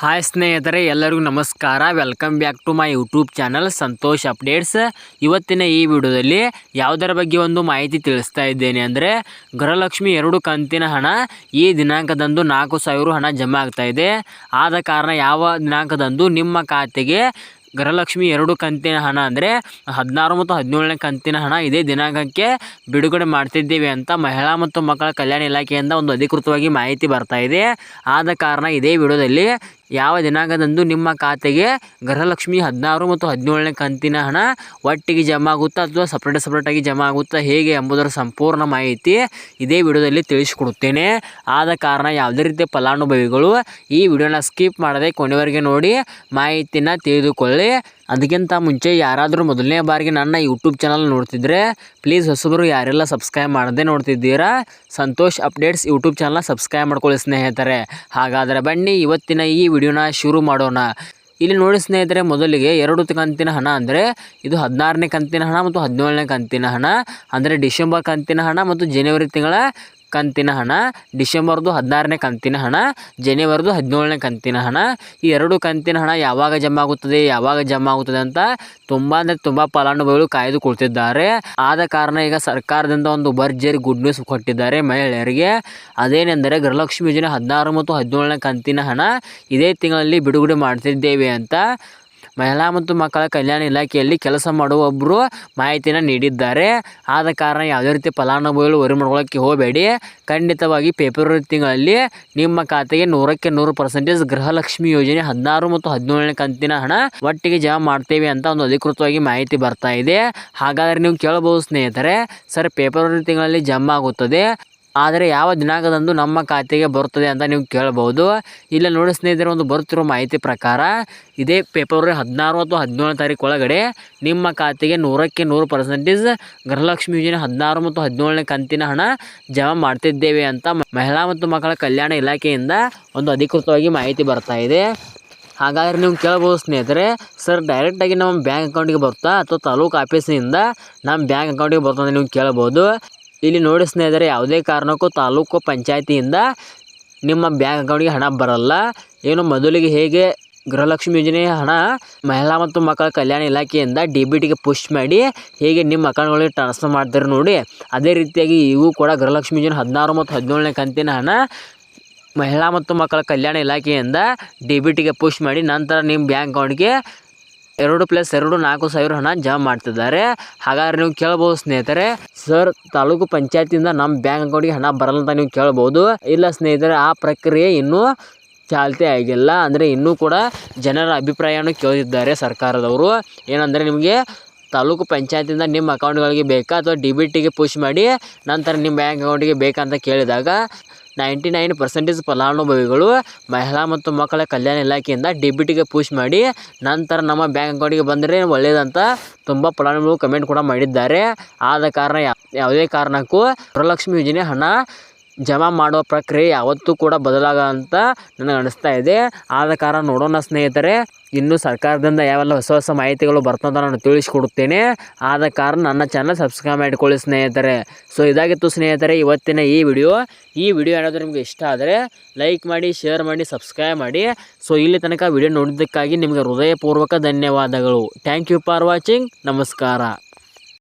Hi ಸ್ನೇಹಿತರೆ, ಎಲ್ಲರಿಗೂ ನಮಸ್ಕಾರ. Welcome back to my YouTube channel Santosh updates ಇವತ್ತಿನ ಈ ವಿಡಿಯೋದಲ್ಲಿ ಯಾವುದರ ಬಗ್ಗೆ ಒಂದು ಮಾಹಿತಿ ತಿಳಿಸ್ತಾ ಇದ್ದೇನೆ ಅಂದರೆ, ಗೃಹಲಕ್ಷ್ಮಿ ಎರಡು ಕಂತಿನ ಹಣ ಈ ದಿನಾಂಕದಂದು ನಾಲ್ಕು ಸಾವಿರ ಹಣ ಜಮಾ ಆಗ್ತಾ ಇದೆ. ಆದ ಕಾರಣ ಯಾವ ದಿನಾಂಕದಂದು ನಿಮ್ಮ ಖಾತೆಗೆ ಗೃಹಲಕ್ಷ್ಮಿ ಎರಡು ಕಂತಿನ ಹಣ ಅಂದರೆ, ಹದಿನಾರು ಮತ್ತು ಹದಿನೇಳನೇ ಕಂತಿನ ಹಣ ಇದೇ ದಿನಾಂಕಕ್ಕೆ ಬಿಡುಗಡೆ ಮಾಡ್ತಿದ್ದೀವಿ ಅಂತ ಮಹಿಳಾ ಮತ್ತು ಮಕ್ಕಳ ಕಲ್ಯಾಣ ಇಲಾಖೆಯಿಂದ ಒಂದು ಅಧಿಕೃತವಾಗಿ ಮಾಹಿತಿ ಬರ್ತಾ ಇದೆ. ಆದ ಕಾರಣ ಇದೇ ವಿಡಿಯೋದಲ್ಲಿ ಯಾವ ದಿನಾಂಕದಂದು ನಿಮ್ಮ ಖಾತೆಗೆ ಗೃಹಲಕ್ಷ್ಮಿ ಹದಿನಾರು ಮತ್ತು ಹದಿನೇಳನೇ ಕಂತಿನ ಹಣ ಒಟ್ಟಿಗೆ ಜಮಾ ಆಗುತ್ತಾ ಅಥವಾ ಸಪ್ರೇಟ್ ಸಪ್ರೇಟಾಗಿ ಜಮಾ ಆಗುತ್ತಾ ಹೇಗೆ ಎಂಬುದರ ಸಂಪೂರ್ಣ ಮಾಹಿತಿ ಇದೇ ವಿಡಿಯೋದಲ್ಲಿ ತಿಳಿಸಿಕೊಡುತ್ತೇನೆ. ಆದ ಕಾರಣ ಯಾವುದೇ ರೀತಿಯ ಫಲಾನುಭವಿಗಳು ಈ ವಿಡಿಯೋನ ಸ್ಕಿಪ್ ಮಾಡದೆ ಕೊನೆವರೆಗೆ ನೋಡಿ ಮಾಹಿತಿನ ತಿಳಿದುಕೊಳ್ಳಿ. ಅದಕ್ಕಿಂತ ಮುಂಚೆ ಯಾರಾದರೂ ಮೊದಲನೇ ಬಾರಿಗೆ ನನ್ನ ಯೂಟ್ಯೂಬ್ ಚಾನಲ್ ನೋಡ್ತಿದ್ರೆ ಪ್ಲೀಸ್ ಹೊಸಬರು ಯಾರೆಲ್ಲ ಸಬ್ಸ್ಕ್ರೈಬ್ ಮಾಡದೆ ನೋಡ್ತಿದ್ದೀರಾ, ಸಂತೋಷ್ ಅಪ್ಡೇಟ್ಸ್ ಯೂಟ್ಯೂಬ್ ಚಾನಲ್ನ ಸಬ್ಸ್ಕ್ರೈಬ್ ಮಾಡ್ಕೊಳ್ಳಿ ಸ್ನೇಹಿತರೆ. ಹಾಗಾದರೆ ಬನ್ನಿ, ಇವತ್ತಿನ ಈ ವಿಡಿಯೋನ ಶುರು ಮಾಡೋಣ. ಇಲ್ಲಿ ನೋಡಿ ಸ್ನೇಹಿತರೆ, ಮೊದಲಿಗೆ ಎರಡು ಕಂತಿನ ಹಣ ಅಂದರೆ, ಇದು ಹದಿನಾರನೇ ಕಂತಿನ ಹಣ ಮತ್ತು ಹದಿನೇಳನೇ ಕಂತಿನ ಹಣ. ಅಂದರೆ ಡಿಸೆಂಬರ್ ಕಂತಿನ ಹಣ ಮತ್ತು ಜನವರಿ ತಿಂಗಳ ಕಂತಿನ ಹಣ, ಡಿಸೆಂಬರ್ದು ಹದಿನಾರನೇ ಕಂತಿನ ಹಣ, ಜನವರಿದು ಹದಿನೇಳನೇ ಕಂತಿನ ಹಣ. ಈ ಎರಡು ಕಂತಿನ ಹಣ ಯಾವಾಗ ಜಮಾ ಆಗುತ್ತದೆ ಯಾವಾಗ ಜಮಾ ಆಗುತ್ತದೆ ಅಂತ ತುಂಬ ಅಂದರೆ ತುಂಬ ಫಲಾನುಭವಿಗಳು ಕಾಯ್ದು ಕುಳಿತಿದ್ದಾರೆ. ಆದ ಕಾರಣ ಈಗ ಸರ್ಕಾರದಿಂದ ಒಂದು ಭರ್ಜರಿ ಗುಡ್ ನ್ಯೂಸ್ ಕೊಟ್ಟಿದ್ದಾರೆ ಮಹಿಳೆಯರಿಗೆ. ಅದೇನೆಂದರೆ ಗೃಹಲಕ್ಷ್ಮಿ ಯೋಜನೆ ಹದಿನಾರು ಮತ್ತು ಹದಿನೇಳನೇ ಕಂತಿನ ಹಣ ಇದೇ ತಿಂಗಳಲ್ಲಿ ಬಿಡುಗಡೆ ಮಾಡ್ತಿದ್ದೇವೆ ಅಂತ ಮಹಿಳಾ ಮತ್ತು ಮಕ್ಕಳ ಕಲ್ಯಾಣ ಇಲಾಖೆಯಲ್ಲಿ ಕೆಲಸ ಮಾಡುವ ಒಬ್ಬರು ಮಾಹಿತಿನ ನೀಡಿದ್ದಾರೆ. ಆದ ಕಾರಣ ಯಾವುದೇ ರೀತಿ ಫಲಾನುಭವಿಗಳು ವರಿ ಮಾಡ್ಕೊಳ್ಳೋಕ್ಕೆ ಹೋಗಬೇಡಿ. ಖಂಡಿತವಾಗಿ ಫೆಬ್ರವರಿ ತಿಂಗಳಲ್ಲಿ ನಿಮ್ಮ ಖಾತೆಗೆ ನೂರಕ್ಕೆ ನೂರು ಪರ್ಸೆಂಟೇಜ್ ಗೃಹಲಕ್ಷ್ಮಿ ಯೋಜನೆ ಹದಿನಾರು ಮತ್ತು ಹದಿನೇಳನೇ ಕಂತಿನ ಹಣ ಒಟ್ಟಿಗೆ ಜಮಾ ಮಾಡ್ತೇವೆ ಅಂತ ಒಂದು ಅಧಿಕೃತವಾಗಿ ಮಾಹಿತಿ ಬರ್ತಾ ಇದೆ. ಹಾಗಾದರೆ ನೀವು ಕೇಳಬಹುದು ಸ್ನೇಹಿತರೆ, ಸರ್ ಫೆಬ್ರವರಿ ತಿಂಗಳಲ್ಲಿ ಜಮಾ ಆಗುತ್ತದೆ. ಆದರೆ ಯಾವ ದಿನಾಂಕದಂದು ನಮ್ಮ ಖಾತೆಗೆ ಬರುತ್ತದೆ ಅಂತ ನೀವು ಕೇಳಬಹುದು. ಇಲ್ಲ ನೋಡಿ ಸ್ನೇಹಿತರೆ, ಒಂದು ಬರುತ್ತಿರುವ ಮಾಹಿತಿ ಪ್ರಕಾರ ಇದೇ ಫೆಬ್ರವರಿ ಹದಿನಾರು ಅಥವಾ ಹದಿನೇಳು ತಾರೀಕು ಒಳಗಡೆ ನಿಮ್ಮ ಖಾತೆಗೆ ನೂರಕ್ಕೆ ನೂರು ಪರ್ಸೆಂಟೇಜ್ ಗೃಹಲಕ್ಷ್ಮಿ ಯೋಜನೆ ಹದಿನಾರು ಮತ್ತು ಹದಿನೇಳನೇ ಕಂತಿನ ಹಣ ಜಮಾ ಮಾಡ್ತಿದ್ದೇವೆ ಅಂತ ಮಹಿಳಾ ಮತ್ತು ಮಕ್ಕಳ ಕಲ್ಯಾಣ ಇಲಾಖೆಯಿಂದ ಒಂದು ಅಧಿಕೃತವಾಗಿ ಮಾಹಿತಿ ಬರ್ತಾ ಇದೆ. ಹಾಗಾದರೆ ನೀವು ಕೇಳ್ಬೋದು ಸ್ನೇಹಿತರೆ, ಸರ್ ಡೈರೆಕ್ಟಾಗಿ ನಮ್ಮ ಬ್ಯಾಂಕ್ ಅಕೌಂಟಿಗೆ ಬರುತ್ತಾ ಅಥವಾ ತಾಲೂಕು ಆಫೀಸಿನಿಂದ ನಮ್ಮ ಬ್ಯಾಂಕ್ ಅಕೌಂಟಿಗೆ ಬರುತ್ತಾ ಅಂತ ನೀವು ಕೇಳ್ಬೋದು ಇಲ್ಲಿ ನೋಡಿ ಸ್ನೇಹಿತರೆ, ಯಾವುದೇ ಕಾರಣಕ್ಕೂ ತಾಲೂಕು ಪಂಚಾಯತಿಯಿಂದ ನಿಮ್ಮ ಬ್ಯಾಂಕ್ ಅಕೌಂಟಿಗೆ ಹಣ ಬರಲ್ಲ. ಏನು ಮೊದಲಿಗೆ ಹೇಗೆ ಗೃಹಲಕ್ಷ್ಮಿ ಯೋಜನೆ ಹಣ ಮಹಿಳಾ ಮತ್ತು ಮಕ್ಕಳ ಕಲ್ಯಾಣ ಇಲಾಖೆಯಿಂದ ಡಿ ಬಿ ಟಿಗೆ ಪುಷ್ ಮಾಡಿ ಹೇಗೆ ನಿಮ್ಮ ಅಕೌಂಟ್ಗಳಿಗೆ ಟ್ರಾನ್ಸ್ಫರ್ ಮಾಡ್ತಾರೆ ನೋಡಿ. ಅದೇ ರೀತಿಯಾಗಿ ಇವು ಕೂಡ ಗೃಹಲಕ್ಷ್ಮಿ ಯೋಜನೆ ಹದಿನಾರು ಮತ್ತು ಹದಿನೇಳನೇ ಕಂತಿನ ಹಣ ಮಹಿಳಾ ಮತ್ತು ಮಕ್ಕಳ ಕಲ್ಯಾಣ ಇಲಾಖೆಯಿಂದ ಡಿ ಬಿ ಟಿಗೆ ಪುಷ್ ಮಾಡಿ ನಂತರ ನಿಮ್ಮ ಬ್ಯಾಂಕ್ ಅಕೌಂಟ್ಗೆ ಎರಡು ಪ್ಲಸ್ ಎರಡು ನಾಲ್ಕು ಸಾವಿರ ಹಣ ಜಮಾ ಮಾಡ್ತಿದ್ದಾರೆ. ಹಾಗಾದ್ರೆ ನೀವು ಕೇಳಬಹುದು ಸ್ನೇಹಿತರೆ ಸರ್ ತಾಲೂಕು ಪಂಚಾಯತಿಯಿಂದ ನಮ್ಮ ಬ್ಯಾಂಕ್ ಅಕೌಂಟಿಗೆ ಹಣ ಬರಲ್ಲ ಅಂತ ನೀವು ಕೇಳಬಹುದು ಇಲ್ಲ ಸ್ನೇಹಿತರೆ, ಆ ಪ್ರಕ್ರಿಯೆ ಇನ್ನೂ ಚಾಲ್ತಿ ಆಗಿಲ್ಲ. ಅಂದರೆ ಇನ್ನೂ ಕೂಡ ಜನರ ಅಭಿಪ್ರಾಯವನ್ನು ಕೇಳಿದ್ದಾರೆ ಸರ್ಕಾರದವರು. ಏನಂದರೆ ನಿಮಗೆ ತಾಲೂಕು ಪಂಚಾಯತಿಂದ ನಿಮ್ಮ ಅಕೌಂಟ್ಗಳಿಗೆ ಬೇಕಾ? ಅಥವಾ ಡಿ ಬಿ ಟಿಗೆ ಪುಷ್ ಮಾಡಿ ನಂತರ ನಿಮ್ಮ ಬ್ಯಾಂಕ್ ಅಕೌಂಟಿಗೆ ಬೇಕಂತ ಕೇಳಿದಾಗ ನೈಂಟಿ ನೈನ್ ಪರ್ಸೆಂಟೇಜ್ ಫಲಾನುಭವಿಗಳು ಮಹಿಳಾ ಮತ್ತು ಮಕ್ಕಳ ಕಲ್ಯಾಣ ಇಲಾಖೆಯಿಂದ ಡೆಬಿಟಿಗೆ ಪುಷ್ ಮಾಡಿ ನಂತರ ನಮ್ಮ ಬ್ಯಾಂಕ್ ಅಕೌಂಟಿಗೆ ಬಂದರೆ ಒಳ್ಳೆಯದಂತ ತುಂಬ ಫಲಾನುಭವಿಗಳು ಕಮೆಂಟ್ ಕೂಡ ಮಾಡಿದ್ದಾರೆ. ಆದ ಕಾರಣ ಯಾವುದೇ ಕಾರಣಕ್ಕೂ ಗೃಹಲಕ್ಷ್ಮಿ ಯೋಜನೆ ಹಣ ಜಮಾ ಮಾಡುವ ಪ್ರಕ್ರಿಯೆ ಯಾವತ್ತೂ ಕೂಡ ಬದಲಾಗ ಅಂತ ನನಗೆ ಅನಿಸ್ತಾ ಇದೆ. ಆದ ಕಾರಣ ನೋಡೋಣ ಸ್ನೇಹಿತರೆ, ಇನ್ನು ಸರ್ಕಾರದಿಂದ ಯಾವೆಲ್ಲ ಹೊಸ ಹೊಸ ಮಾಹಿತಿಗಳು ಬರ್ತಂತ ನಾನು ತಿಳಿಸ್ಕೊಡುತ್ತೇನೆ. ಆದ ಕಾರಣ ನನ್ನ ಚಾನಲ್ ಸಬ್ಸ್ಕ್ರೈಬ್ ಮಾಡಿಕೊಳ್ಳಿ ಸ್ನೇಹಿತರೆ. ಸೊ ಇದಾಗಿತ್ತು ಸ್ನೇಹಿತರೆ, ಇವತ್ತಿನ ಈ ವಿಡಿಯೋ ಈ ವಿಡಿಯೋ ಏನಾದರೂ ನಿಮಗೆ ಇಷ್ಟ ಆದರೆ ಲೈಕ್ ಮಾಡಿ ಶೇರ್ ಮಾಡಿ ಸಬ್ಸ್ಕ್ರೈಬ್ ಮಾಡಿ. ಸೊ ಇಲ್ಲಿ ತನಕ ವಿಡಿಯೋ ನೋಡಿದ್ದಕ್ಕಾಗಿ ನಿಮಗೆ ಹೃದಯಪೂರ್ವಕ ಧನ್ಯವಾದಗಳು. ಥ್ಯಾಂಕ್ ಯು ಫಾರ್ ವಾಚಿಂಗ್ ನಮಸ್ಕಾರ.